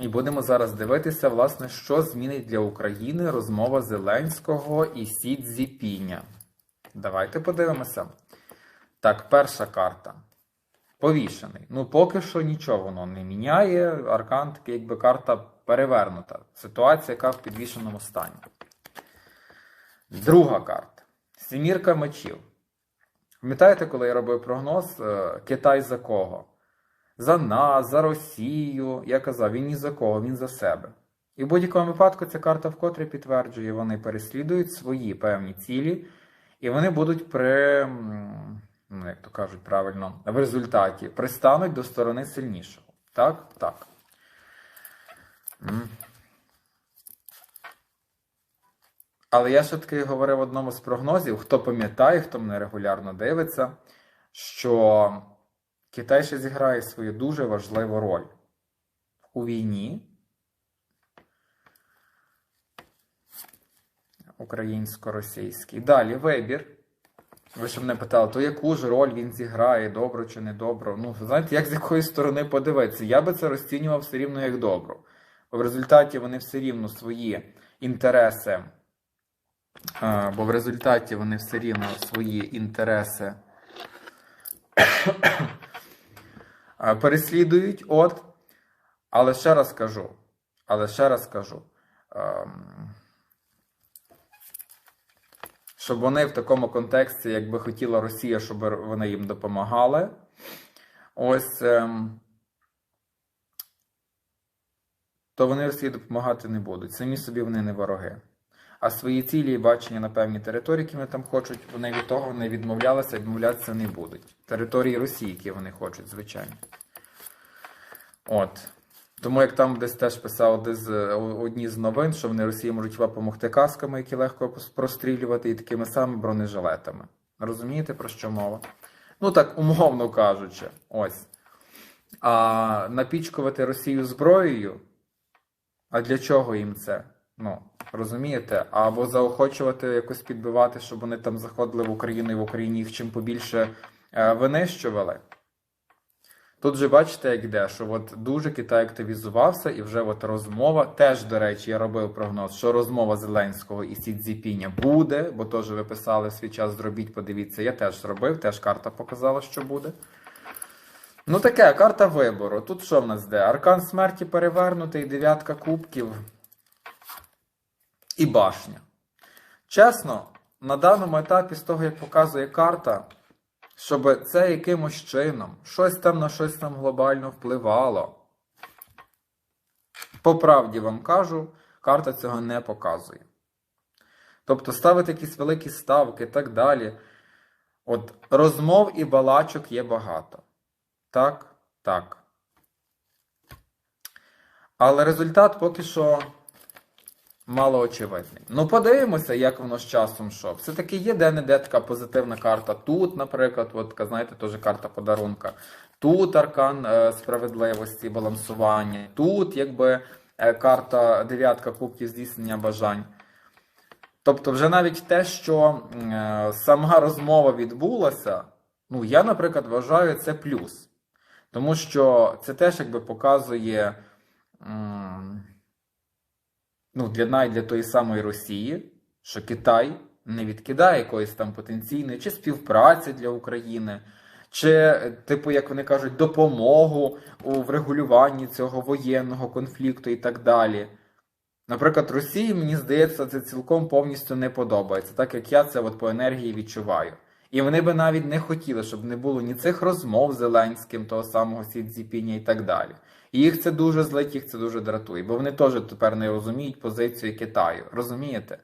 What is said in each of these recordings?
І будемо зараз дивитися, власне, що змінить для України розмова Зеленського і Сі Цзіпіня. Давайте подивимося. Так, перша карта. Повішений. Ну, поки що нічого воно не міняє. Аркан такий, якби карта перевернута. Ситуація, яка в підвішеному стані. Друга карта. Сімірка мечів. Пам'ятаєте, коли я робив прогноз? е, Китай за кого? За нас, за Росію. Я казав, він ні за кого, він за себе. І в будь-якому випадку ця карта вкотре підтверджує, вони переслідують свої певні цілі, і вони будуть при, ну, як то кажуть правильно, в результаті пристануть до сторони сильнішого. Так? Так. Але я ще таки говорив в одному з прогнозів, хто пам'ятає, хто мене регулярно дивиться, що Китай ще зіграє свою дуже важливу роль у війні українсько-російській. Далі вибір. Ви ще мене питали, то яку ж роль він зіграє, добро чи не добро? Ну, знаєте, як з якої сторони подивитися? Я би це розцінював все рівно як добро. Бо в результаті вони все рівно свої інтереси, бо в результаті вони все рівно свої інтереси переслідують. От. Але ще раз кажу, але ще раз кажу, ем, щоб вони в такому контексті, якби хотіла Росія, щоб вони їм допомагали. Ось. ем, то вони Росії допомагати не будуть. Самі собі вони не вороги. А свої цілі і бачення на певні території, які вони там хочуть, вони від того не відмовлялися, відмовлятися не будуть. Території Росії, які вони хочуть, звичайно. От. Тому як там десь теж писав о- одні з новин, що вони Росії можуть допомогти касками, які легко прострілювати, і такими самими бронежилетами. Розумієте, про що мова? Ну так, умовно кажучи, ось. А напічкувати Росію зброєю. А для чого їм це? Ну, розумієте? Або заохочувати якось підбивати, щоб вони там заходили в Україну і в Україні їх чим побільше е, винищували. Тут же бачите, як йде, що от дуже Китай активізувався, і вже от розмова, теж, до речі, я робив прогноз, що розмова Зеленського і Сі Цзіпіня буде, бо теж ви писали свій час, зробіть, подивіться, я теж зробив, теж карта показала, що буде. Ну таке, карта вибору. Тут що в нас йде? Аркан смерті перевернутий, дев'ятка кубків і башня. Чесно, на даному етапі, з того, як показує карта, щоб це якимось чином, щось там на щось там глобально впливало. По правді вам кажу, карта цього не показує. Тобто ставити якісь великі ставки і так далі. От розмов і балачок є багато. Так, так. Але результат поки що мало очевидний. Ну, подивимося, як воно з часом що. Все-таки є де-не-де така позитивна карта. Тут, наприклад, от, знаєте, теж карта подарунка. Тут аркан е, справедливості, балансування. Тут, якби е, карта дев'ятка кубків здійснення бажань. Тобто, вже навіть те, що е, сама розмова відбулася, ну, я, наприклад, вважаю це плюс. Тому що це теж якби показує м, ну, для навіть для тої самої Росії, що Китай не відкидає якоїсь там потенційної чи співпраці для України, чи, типу, як вони кажуть, допомогу у врегулюванні цього воєнного конфлікту і так далі. Наприклад, Росії, мені здається, це цілком повністю не подобається, так як я це от по енергії відчуваю. І вони би навіть не хотіли, щоб не було ні цих розмов з Зеленським, того самого Сі Цзіпіня і так далі. І їх це дуже злить, їх це дуже дратує, бо вони теж тепер не розуміють позицію Китаю. Розумієте?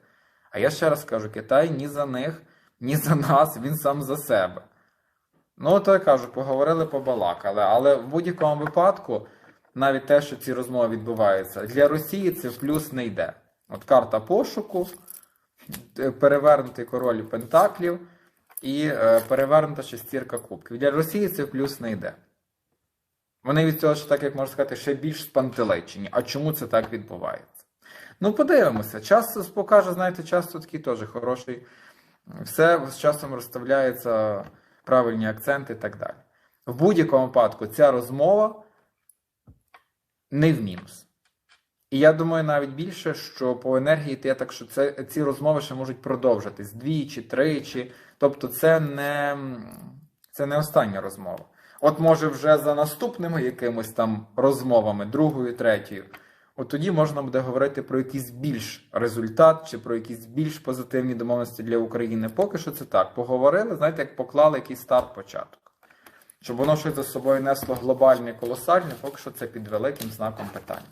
А я ще раз кажу: Китай ні за них, ні за нас, він сам за себе. Ну, то я кажу, поговорили, побалакали. Але в будь-якому випадку, навіть те, що ці розмови відбуваються, для Росії це в плюс не йде. От карта пошуку, перевернутий король Пентаклів і е, перевернута шестірка кубків. Для Росії це в плюс не йде. Вони від цього, ж, так як можна сказати, ще більш спантеличені. А чому це так відбувається? Ну, подивимося. Час покаже, знаєте, час такий теж хороший. Все з часом розставляється правильні акценти і так далі. В будь-якому випадку ця розмова не в мінус. І я думаю навіть більше, що по енергії те так, що це ці розмови ще можуть продовжитись двічі, тричі. Тобто, це не, це не остання розмова. От може вже за наступними якимось там розмовами, другою, третьою, от тоді можна буде говорити про якийсь більш результат чи про якісь більш позитивні домовленості для України. Поки що це так. Поговорили, знаєте, як поклали якийсь старт початок. Щоб воно щось за собою несло глобальне, колосальне, поки що це під великим знаком питання.